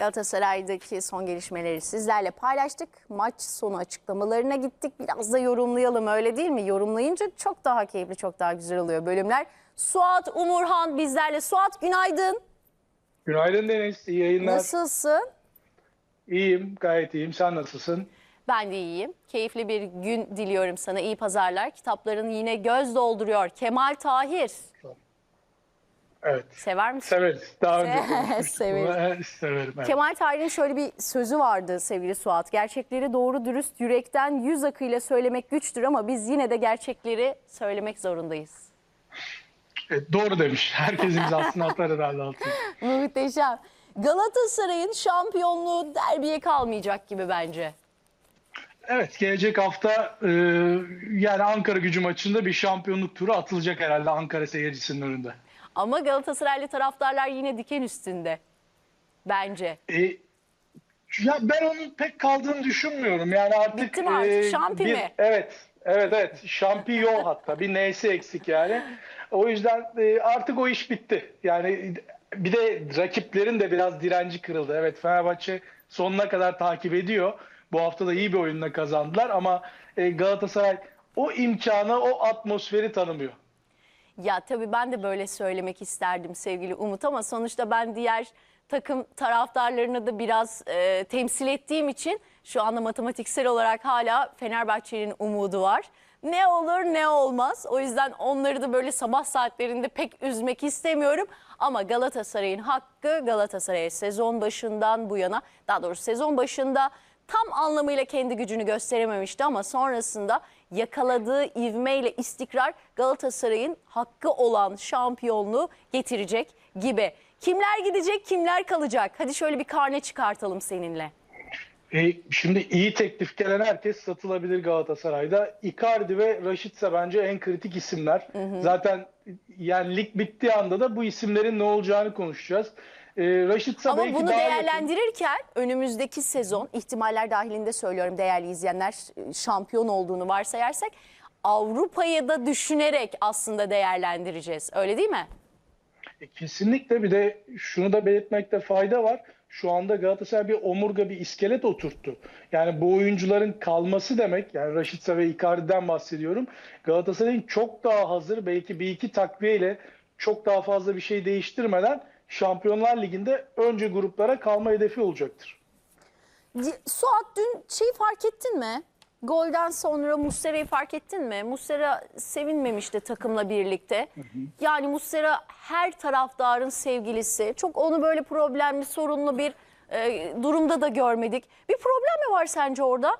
Galatasaray'daki son gelişmeleri sizlerle paylaştık. Maç sonu açıklamalarına gittik. Biraz da yorumlayalım öyle değil mi? Yorumlayınca çok daha keyifli, çok daha güzel oluyor bölümler. Suat Umurhan bizlerle. Suat günaydın. Günaydın Deniz, iyi yayınlar. Nasılsın? İyiyim, gayet iyiyim. Sen nasılsın? Ben de iyiyim. Keyifli bir gün diliyorum sana. İyi pazarlar. Kitapların yine göz dolduruyor. Kemal Tahir. Evet. Sever misin? Severiz. Daha önce severiz. Severim. Evet. Kemal Tahir'in şöyle bir sözü vardı sevgili Suat. Gerçekleri doğru dürüst yürekten yüz akıyla söylemek güçtür ama biz yine de gerçekleri söylemek zorundayız. Evet, doğru demiş. Herkes imzasını atar herhalde altına. Muhteşem. Galatasaray'ın şampiyonluğu derbiye kalmayacak gibi bence. Evet, gelecek hafta e, yani Ankara gücü maçında bir şampiyonluk turu atılacak herhalde Ankara seyircisinin önünde. Ama Galatasaraylı taraftarlar yine diken üstünde. Bence. E, ya ben onun pek kaldığını düşünmüyorum. Yani artık Bitti mi artık? Şampi bir- mi? Evet. Evet evet. Şampiyon hatta. Bir neyse eksik yani. O yüzden e, artık o iş bitti. Yani bir de rakiplerin de biraz direnci kırıldı. Evet Fenerbahçe sonuna kadar takip ediyor. Bu hafta da iyi bir oyunla kazandılar ama e, Galatasaray o imkanı, o atmosferi tanımıyor. Ya tabii ben de böyle söylemek isterdim sevgili Umut ama sonuçta ben diğer takım taraftarlarını da biraz e, temsil ettiğim için şu anda matematiksel olarak hala Fenerbahçe'nin umudu var. Ne olur ne olmaz. O yüzden onları da böyle sabah saatlerinde pek üzmek istemiyorum. Ama Galatasaray'ın hakkı Galatasaray'a sezon başından bu yana daha doğrusu sezon başında tam anlamıyla kendi gücünü gösterememişti ama sonrasında yakaladığı ivmeyle istikrar Galatasaray'ın hakkı olan şampiyonluğu getirecek gibi. Kimler gidecek, kimler kalacak? Hadi şöyle bir karne çıkartalım seninle. E, şimdi iyi teklif gelen herkes satılabilir Galatasaray'da. Icardi ve Raşitsa bence en kritik isimler. Zaten yani lig bittiği anda da bu isimlerin ne olacağını konuşacağız. E, Raşitsa Ama bunu değerlendirirken önümüzdeki sezon ihtimaller dahilinde söylüyorum değerli izleyenler şampiyon olduğunu varsayarsak Avrupa'yı da düşünerek aslında değerlendireceğiz. Öyle değil mi? E, Kesinlikle bir de şunu da belirtmekte fayda var. Şu anda Galatasaray bir omurga, bir iskelet oturttu. Yani bu oyuncuların kalması demek, yani Raşitsa ve Icardi'den bahsediyorum. Galatasaray'ın çok daha hazır, belki bir iki takviyeyle çok daha fazla bir şey değiştirmeden Şampiyonlar Ligi'nde önce gruplara kalma hedefi olacaktır. Suat dün şeyi fark ettin mi? Golden sonra Muslera'yı fark ettin mi? Muslera sevinmemişti takımla birlikte. Yani Muslera her taraftarın sevgilisi. Çok onu böyle problemli, sorunlu bir e, durumda da görmedik. Bir problem mi var sence orada?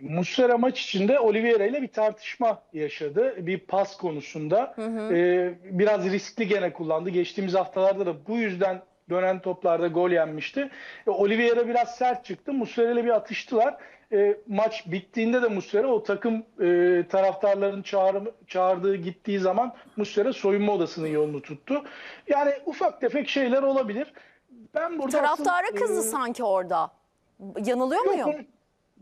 Muslera maç içinde Oliveira ile bir tartışma yaşadı. Bir pas konusunda. Ee, biraz riskli gene kullandı. Geçtiğimiz haftalarda da bu yüzden dönen toplarda gol yenmişti. E, Oliveira biraz sert çıktı. Muslera ile bir atıştılar. E, maç bittiğinde de Muslera o takım e, taraftarların çağrı, çağırdığı gittiği zaman Muslera soyunma odasının yolunu tuttu. Yani ufak tefek şeyler olabilir. Ben burada Taraftara asıl, kızdı e, sanki orada. Yanılıyor Yok, muyum?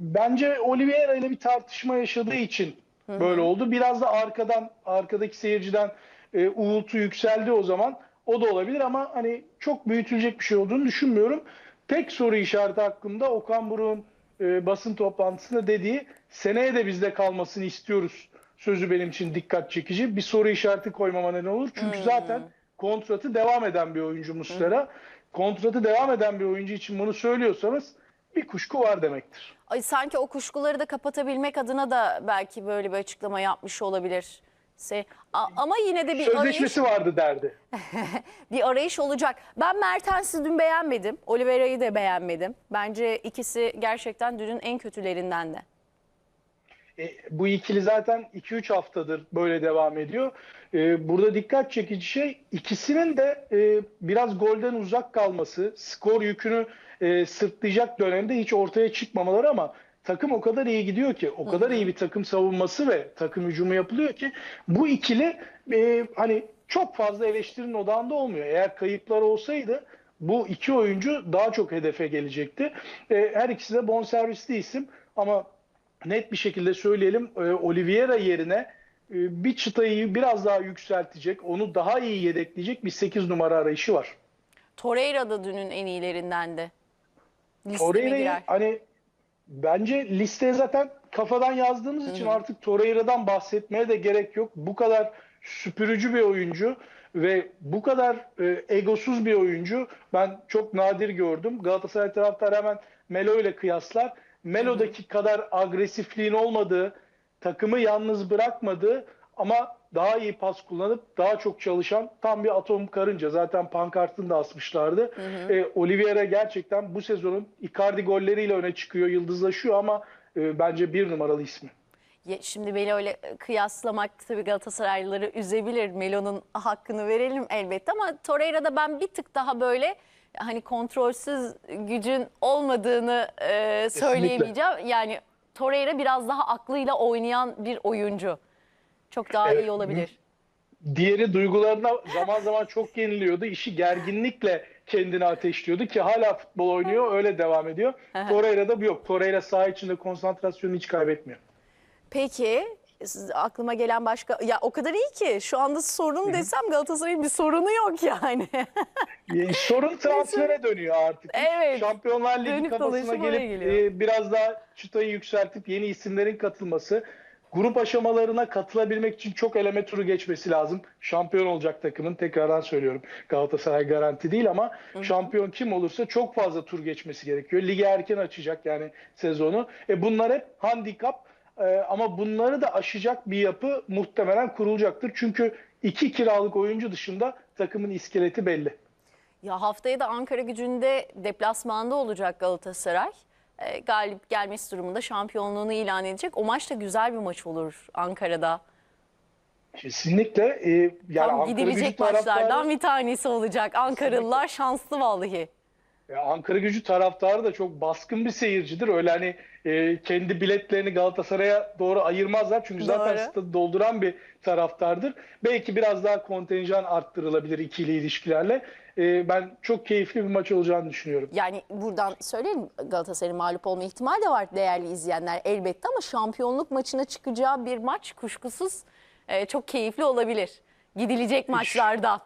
Bence Oliveira ile bir tartışma yaşadığı için böyle oldu. Biraz da arkadan, arkadaki seyirciden e, uğultu yükseldi o zaman. O da olabilir ama hani çok büyütülecek bir şey olduğunu düşünmüyorum. Tek soru işareti hakkında Okan Buruk'un e, basın toplantısında dediği seneye de bizde kalmasını istiyoruz. Sözü benim için dikkat çekici. Bir soru işareti koymama neden olur. Çünkü zaten kontratı devam eden bir oyuncu Muslera. Kontratı devam eden bir oyuncu için bunu söylüyorsanız bir kuşku var demektir. Ay, sanki o kuşkuları da kapatabilmek adına da belki böyle bir açıklama yapmış olabilir. A- ama yine de bir arayış, Sözleşmesi vardı derdi. bir arayış olacak. Ben Mertens'i dün beğenmedim. Oliveira'yı da beğenmedim. Bence ikisi gerçekten dünün en kötülerinden de. E, bu ikili zaten 2-3 haftadır böyle devam ediyor. E, burada dikkat çekici şey ikisinin de e, biraz golden uzak kalması, skor yükünü e, sırtlayacak dönemde hiç ortaya çıkmamaları ama takım o kadar iyi gidiyor ki, o kadar iyi bir takım savunması ve takım hücumu yapılıyor ki bu ikili e, hani çok fazla eleştirinin odağında olmuyor. Eğer kayıplar olsaydı bu iki oyuncu daha çok hedefe gelecekti. E, her ikisi de bonservisli isim ama net bir şekilde söyleyelim e, Oliveira yerine e, bir çıtayı biraz daha yükseltecek, onu daha iyi yedekleyecek bir 8 numara arayışı var. Torreira da dünün en iyilerinden de. Listeme girer. hani bence listeye zaten kafadan yazdığımız için artık Torreira'dan bahsetmeye de gerek yok. Bu kadar süpürücü bir oyuncu ve bu kadar e, egosuz bir oyuncu ben çok nadir gördüm. Galatasaray taraftarı hemen Melo ile kıyaslar. Melo'daki kadar agresifliğin olmadığı, takımı yalnız bırakmadığı ama daha iyi pas kullanıp daha çok çalışan tam bir atom karınca. Zaten pankartını da asmışlardı. E, Oliveira gerçekten bu sezonun Icardi golleriyle öne çıkıyor, yıldızlaşıyor ama e, bence bir numaralı ismi. Şimdi Melo ile kıyaslamak tabii Galatasaraylıları üzebilir. Melo'nun hakkını verelim elbette ama Torreira'da ben bir tık daha böyle hani kontrolsüz gücün olmadığını e, söyleyemeyeceğim. Yani Torreira biraz daha aklıyla oynayan bir oyuncu. Çok daha Evet, iyi olabilir. Diğeri duygularına zaman zaman çok yeniliyordu. İşi gerginlikle kendini ateşliyordu ki hala futbol oynuyor, öyle devam ediyor. Torreira'da bu yok. Torreira saha içinde konsantrasyonunu hiç kaybetmiyor. Peki aklıma gelen başka ya o kadar iyi ki şu anda sorun desem Galatasaray'ın bir sorunu yok yani. Sorun transfere dönüyor artık. Evet. Şampiyonlar Ligi kafasına gelip e, biraz daha çıtayı yükseltip yeni isimlerin katılması. Grup aşamalarına katılabilmek için çok eleme turu geçmesi lazım. Şampiyon olacak takımın tekrardan söylüyorum. Galatasaray garanti değil ama şampiyon kim olursa çok fazla tur geçmesi gerekiyor. Ligi erken açacak yani sezonu. E bunlar hep handikap e, ama bunları da aşacak bir yapı muhtemelen kurulacaktır. Çünkü iki kiralık oyuncu dışında takımın iskeleti belli. Ya haftaya da Ankara gücünde deplasmanda olacak Galatasaray. Ee, galip gelmesi durumunda şampiyonluğunu ilan edecek. O maç da güzel bir maç olur Ankara'da. Kesinlikle. e, yani Tam Ankara gidilecek gücü taraftarı, maçlardan bir tanesi olacak. Ankaralılar şanslı vallahi. e, Ankara gücü taraftarı da çok baskın bir seyircidir. Öyle hani e, kendi biletlerini Galatasaray'a doğru ayırmazlar. Çünkü zaten Doğru. stadı dolduran bir taraftardır. Belki biraz daha kontenjan arttırılabilir ikili ilişkilerle. E, ben çok keyifli bir maç olacağını düşünüyorum. Yani buradan söyleyelim Galatasaray'ın mağlup olma ihtimali de var değerli izleyenler elbette ama şampiyonluk maçına çıkacağı bir maç kuşkusuz e, çok keyifli olabilir. Gidilecek maçlarda.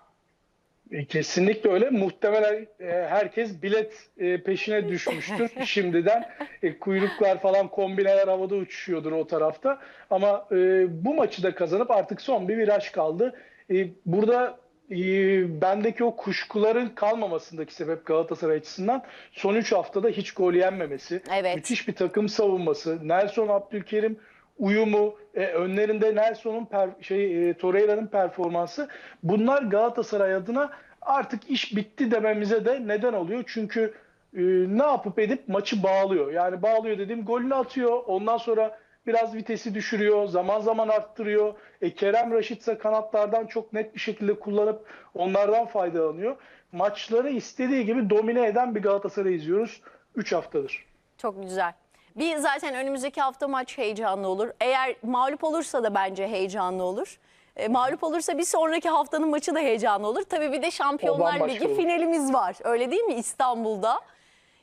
E, Kesinlikle öyle. Muhtemelen e, herkes bilet e, peşine düşmüştür şimdiden. E, Kuyruklar falan kombineler havada uçuşuyordur o tarafta. Ama e, bu maçı da kazanıp artık son bir viraj kaldı. E, Burada bendeki o kuşkuların kalmamasındaki sebep Galatasaray açısından son 3 haftada hiç gol yenmemesi. Evet. Müthiş bir takım savunması. Nelson Abdülkerim uyumu, e, önlerinde Nelson'un şey e, Torreira'nın performansı bunlar Galatasaray adına artık iş bitti dememize de neden oluyor. Çünkü e, ne yapıp edip maçı bağlıyor. Yani bağlıyor dediğim golünü atıyor. Ondan sonra biraz vitesi düşürüyor. Zaman zaman arttırıyor. E, Kerem Raşit ise kanatlardan çok net bir şekilde kullanıp onlardan faydalanıyor. Maçları istediği gibi domine eden bir Galatasaray izliyoruz 3 haftadır. Çok güzel. Bir zaten önümüzdeki hafta maç heyecanlı olur. Eğer mağlup olursa da bence heyecanlı olur. E, mağlup olursa bir sonraki haftanın maçı da heyecanlı olur. Tabii bir de Şampiyonlar Ligi olur. finalimiz var. Öyle değil mi İstanbul'da?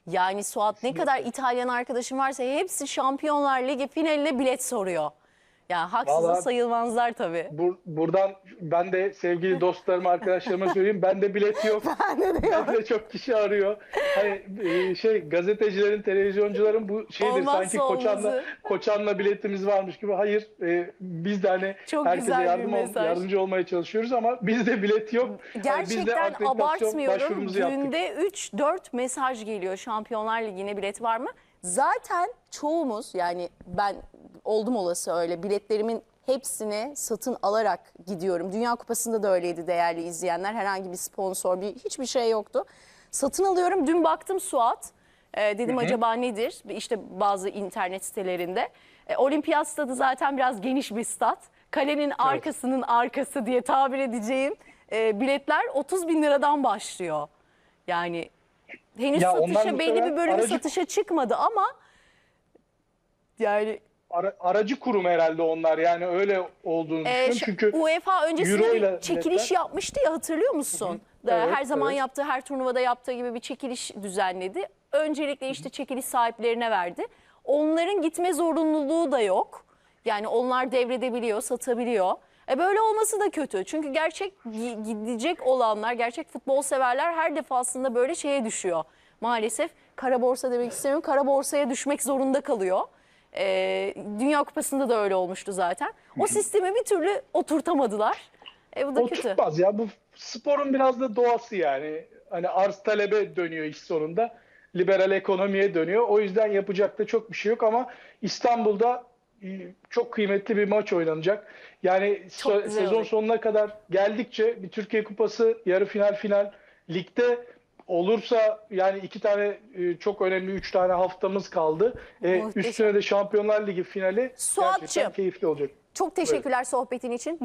Yani Suat ne kadar İtalyan arkadaşım varsa hepsi Şampiyonlar Ligi finaline bilet soruyor. Yani haksız da Vallahi- sayılmazlar tabii. Bur- buradan ben de sevgili dostlarıma, arkadaşlarıma söyleyeyim. Bende bilet yok. ben de çok kişi arıyor. Hani e, şey gazetecilerin, televizyoncuların bu şeydir Olmazsa sanki Koçan'la olmazı. Koçan'la biletimiz varmış gibi. Hayır, e, biz de hani Çok herkese bir yardım ol- mesaj. yardımcı olmaya çalışıyoruz ama bizde bilet yok. Hani biz de Gerçekten akreditasyon abartmıyorum. başvurumuzu yaptık. Günde 3-4 mesaj geliyor. Şampiyonlar Ligi'ne bilet var mı? Zaten çoğumuz yani ben oldum olası öyle biletlerimin hepsini satın alarak gidiyorum. Dünya Kupası'nda da öyleydi değerli izleyenler. Herhangi bir sponsor, bir hiçbir şey yoktu. Satın alıyorum. Dün baktım Suat. Ee, dedim acaba nedir? İşte bazı internet sitelerinde. E, Olimpiyat stadı zaten biraz geniş bir stat. Kalenin arkasının arkası diye tabir edeceğim e, biletler 30 bin liradan başlıyor. Yani henüz Ya satışa belli bir bölümü aracı- satışa çıkmadı ama yani Ara- aracı kurum herhalde onlar yani öyle olduğunu e, düşünüyorum. Çünkü UEFA öncesinde bir çekiliş biletler- yapmıştı ya hatırlıyor musun? E, Evet, her zaman evet. yaptığı, her turnuvada yaptığı gibi bir çekiliş düzenledi. Öncelikle işte çekiliş sahiplerine verdi. Onların gitme zorunluluğu da yok. Yani onlar devredebiliyor, satabiliyor. E böyle olması da kötü. Çünkü gerçek gi- gidecek olanlar, gerçek futbol severler her defasında böyle şeye düşüyor. maalesef kara borsa demek istemiyorum. Kara borsaya düşmek zorunda kalıyor. Ee, Dünya Kupası'nda da öyle olmuştu zaten. O sistemi bir türlü oturtamadılar. E, bu da kötü. Oturtmaz ya bu sporun biraz da doğası yani. Hani arz talebe dönüyor iş sonunda. Liberal ekonomiye dönüyor. O yüzden yapacak da çok bir şey yok ama İstanbul'da e, çok kıymetli bir maç oynanacak. Yani sezon olacak. sonuna kadar geldikçe bir Türkiye Kupası, yarı final final ligde olursa yani iki tane e, çok önemli üç tane haftamız kaldı. E, Muhteşem. üstüne de Şampiyonlar Ligi finali Suat'cığım. gerçekten keyifli olacak. Çok teşekkürler sohbetin için.